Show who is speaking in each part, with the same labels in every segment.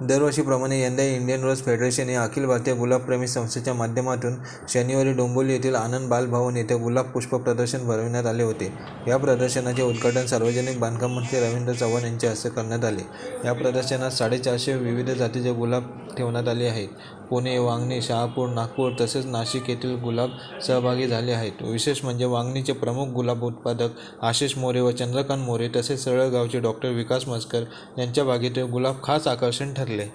Speaker 1: दरवर्षीप्रमाणे यंदा इंडियन रोज फेडरेशन या अखिल भारतीय गुलाबप्रेमी संस्थेच्या माध्यमातून शनिवारी डोंबिवली येथील आनंद बालभवन येथे गुलाब पुष्प प्रदर्शन भरविण्यात आले होते. या प्रदर्शनाचे उद्घाटन सार्वजनिक बांधकाम मंत्री रवींद्र चव्हाण यांच्या हस्ते करण्यात आले. या प्रदर्शनात साडेचारशे विविध जातीचे गुलाब ठेवण्यात आले आहेत. पुणे वांगणी शहापूर नागपूर तसेच नाशिक येथील गुलाब सहभागी झाले आहेत. विशेष म्हणजे वांगणीचे प्रमुख गुलाब उत्पादक आशिष मोरे व चंद्रकांत मोरे तसेच सरळगावचे डॉक्टर विकास मस्कर यांच्या बागेतील गुलाब खास आकर्षण ठरले લે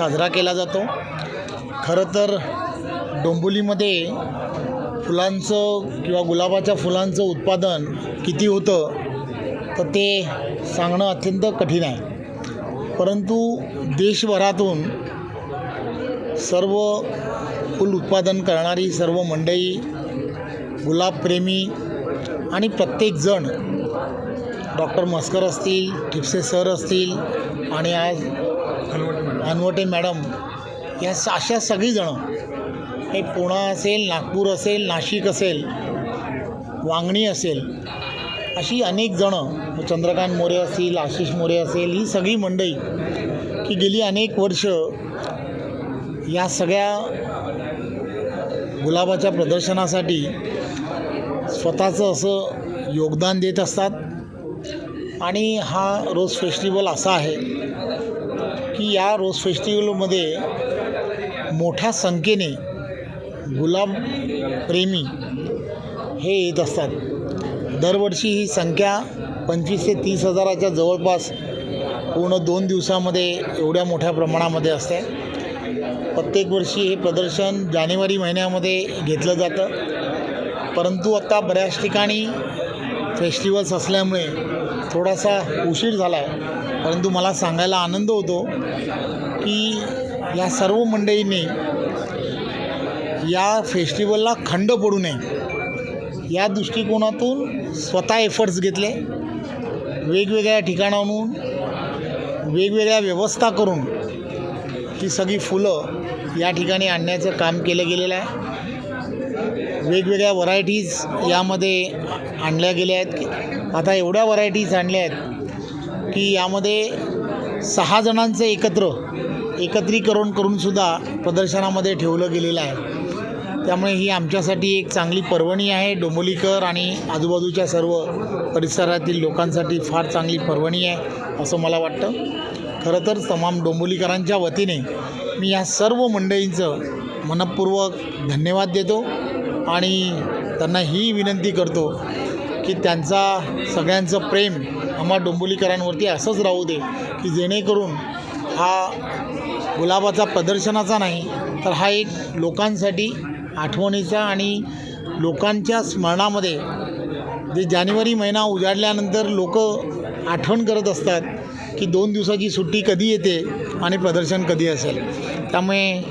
Speaker 2: साजरा केला जातो. खरं तर डोंबोलीमध्ये फुलांचं किंवा गुलाबाच्या फुलांचं उत्पादन किती होतं तर ते सांगणं अत्यंत कठीण आहे. परंतु देशभरातून सर्व फुल उत्पादन करणारी सर्व मंडई गुलाबप्रेमी आणि प्रत्येकजण डॉक्टर मस्कर असतील ठिपसे सर असतील आणि आज अनवटे मॅडम या स- अशा सगळीजणं हे पुणा असेल नागपूर असेल नाशिक असेल वांगणी असेल अशी अनेक जणं चंद्रकांत मोरे असतील आशिष मोरे असेल ही सगळी मंडळी की गेली अनेक वर्ष या सगळ्या गुलाबाच्या प्रदर्शनासाठी स्वतःचं असं योगदान देत असतात. आणि हा रोज फेस्टिवल असा आहे की या रोज फेस्टिवलमध्ये मोठ्या संख्येने गुलाब प्रेमी हे येत असतात. दरवर्षी ही संख्या पंचवीस ते तीस हजाराच्या जवळपास पूर्ण दोन दिवसामध्ये एवढ्या मोठ्या प्रमाणामध्ये असते. प्रत्येक वर्षी हे प्रदर्शन जानेवारी महिन्यामध्ये घेतलं जातं. परंतु आत्ता बऱ्याच ठिकाणी फेस्टिवल्स असल्यामुळे थोडासा उशीर झाला आहे. परंतु मला सांगायला आनंद होतो की या सर्व मंडळींनी या फेस्टिवलला खंड पडू नये. या दृष्टिकोनातून स्वतः एफर्ट्स घेतले. वेगवेगळ्या ठिकाणाहून वेगवेगळ्या व्यवस्था करून ती सगळी फुलं या ठिकाणी आणण्याचं काम केलं गेलेलं आहे. वेगवेगळ्या व्हरायटीज यामध्ये आणल्या गेल्या आहेत. आता एवढ्या व्हरायटीज आणल्या आहेत की यामध्ये सहा जणांचं एकत्र एकत्रीकरण करूनसुद्धा प्रदर्शनामध्ये ठेवलं गेलेलं आहे. त्यामुळे ही आमच्यासाठी एक चांगली पर्वणी आहे. डोंबोलीकर आणि आजूबाजूच्या सर्व परिसरातील लोकांसाठी फार चांगली पर्वणी आहे असं मला वाटतं. खरं तर तमाम डोंबोलीकरांच्या वतीने मी या सर्व मंडळींचं मनपूर्वक धन्यवाद देतो आणि त्यांना ही विनंती करतो की त्यांचा सगळ्यांचं प्रेम आम्हा डोंबोलीकरांवरती असंच राहू दे की जेणेकरून हा गुलाबाचा प्रदर्शनाचा नाही तर हा एक लोकांसाठी आठवणीचा आणि लोकांच्या स्मरणामध्ये जे जानेवारी महिना उजाडल्यानंतर लोक आठवण करत असतात की दोन दिवसाची सुट्टी कधी येते आणि प्रदर्शन कधी असेल. त्यामुळे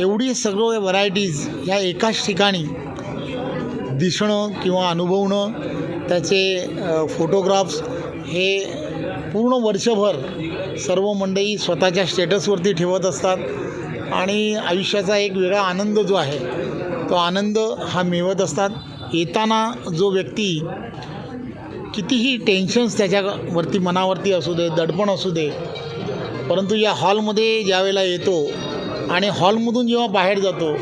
Speaker 2: एवढी सगळं व्हरायटीज ह्या एकाच ठिकाणी दिसणं किंवा अनुभवणं त्याचे फोटोग्राफ्स हे पूर्ण वर्षभर सर्व मंडळी स्वतःच्या स्टेटसवरती ठेवत असतात. आणि आयुष्याचा एक वेगळा आनंद जो आहे तो आनंद हा मिळवत असतात. येताना जो व्यक्ती कितीही टेन्शन्स त्याच्यावरती मनावरती असू दे दडपण असू दे परंतु या हॉलमध्ये ज्यावेळेला येतो आणि हॉलमधून जेव्हा बाहेर जातो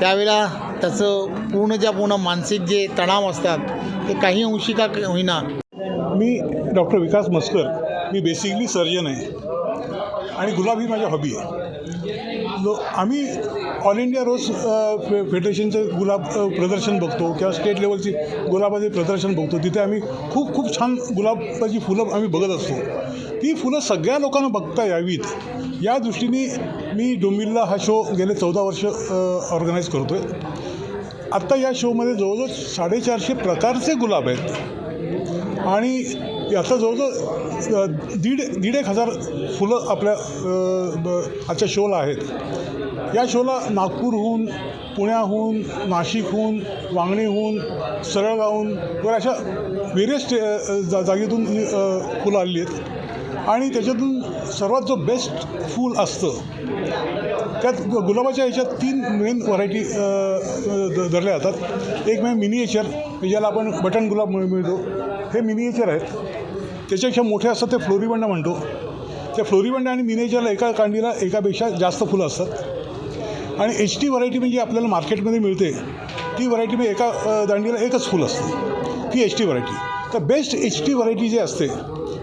Speaker 2: त्यावेळेला त्याचं पूर्णच्या पूर्ण मानसिक जे तणाव असतात ते काही अंशी का होईना.
Speaker 3: मी डॉक्टर विकास मस्कर मी बेसिकली सर्जन आहे. आणि गुलाब ही माझी हॉबी आहे. लो आम्ही ऑल इंडिया रोज फे फेडरेशनचं गुलाब प्रदर्शन बघतो किंवा स्टेट लेवलची गुलाबाचे प्रदर्शन बघतो. तिथे आम्ही खूप खूप छान गुलाबाची फुलं आम्ही बघत असतो. ती फुलं सगळ्या लोकांना बघता यावीत. या दृष्टीने मी डोंबिवलीला हा शो गेले चौदा वर्ष ऑर्गनाईज करतो आहे आत्ता या शोमध्ये जवळजवळ साडेचारशे प्रकारचे गुलाब आहेत. आणि याचा जवळजवळ दीड दीड एक हजार फुलं आपल्या ब- आजच्या शोला आहेत. या शोला नागपूरहून पुण्याहून नाशिकहून वांगणीहून सरळगावहून वगैरे अशा वेरियस स्टे जा जागेतून फुलं आलेली आहेत. आणि त्याच्यातून सर्वात जो बेस्ट फूल असतं त्यात गुलाबाच्या ह्याच्यात तीन मेन व्हरायटी धरल्या जातात. एक म्हणजे मिनिएचर ज्याला आपण बटन गुलाब मिळ- मिळतो. हे मिनिएचर आहेत. त्याच्यापेक्षा मोठे असतात ते फ्लोरिबंडा म्हणतो. त्या फ्लोरिबंडा आणि मिनिएचरला एका कांडीला एकापेक्षा जास्त फुलं असतात. आणि एच टी व्हरायटी म्हणजे आपल्याला मार्केटमध्ये मिळते. ती व्हरायटी म्हणजे एका दांडीला एकच फुल असते ती एच टी व्हरायटी तर बेस्ट एच टी व्हरायटी जी असते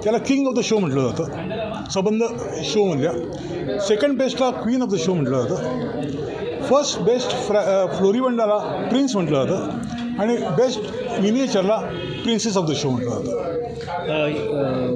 Speaker 3: त्याला किंग ऑफ द शो म्हटलं जातं. संबंध शोमधल्या सेकंड बेस्टला क्वीन ऑफ द शो म्हटलं जातं. फर्स्ट बेस्ट फ्रॅ फ्लोरिबंडाला प्रिन्स म्हटलं जातं. आणि बेस्ट मिनिएचरला प्रिन्सेस ऑफ द शो म्हटलं जातं.